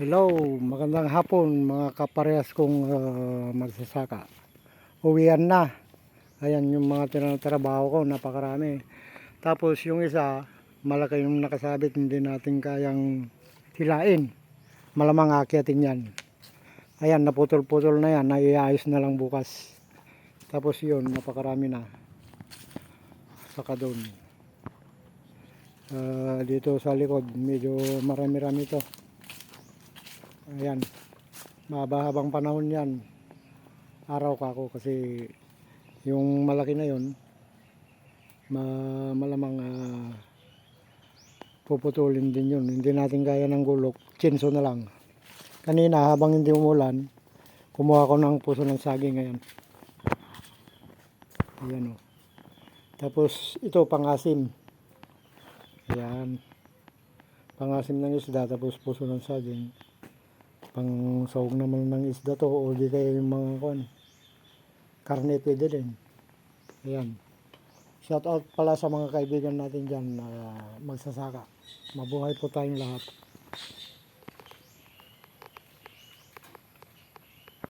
Hello, magandang hapon mga kaparehas kong ah, magsasaka. Uwian na. Ayan yung mga tinatrabaho ko, napakarami. Tapos yung isa, malaki yung nakasabit, hindi natin kayang hilain. Malamang akyatin yan. Ayan, naputol-putol na yan, naiayos na lang bukas. Tapos yun, napakarami na. Saka doon. Ah, dito sa likod, medyo marami-rami to. Ayan. Mahaba-habang panahon yan. Araw ka ako kasi yung malaki na yon ma malamang ah, puputulin din yun. Hindi natin kaya ng gulok. Chinso na lang. Kanina habang hindi umulan, kumuha ko ng puso ng saging ngayon. Ayan o. Tapos ito pangasim. Ayan. Pangasim ng isda tapos puso ng saging pang sahog naman ng isda to o di kaya yung mga kwan. Karne pwede din ayan. Shout out pala sa mga kaibigan natin dyan na magsasaka. Mabuhay po tayong lahat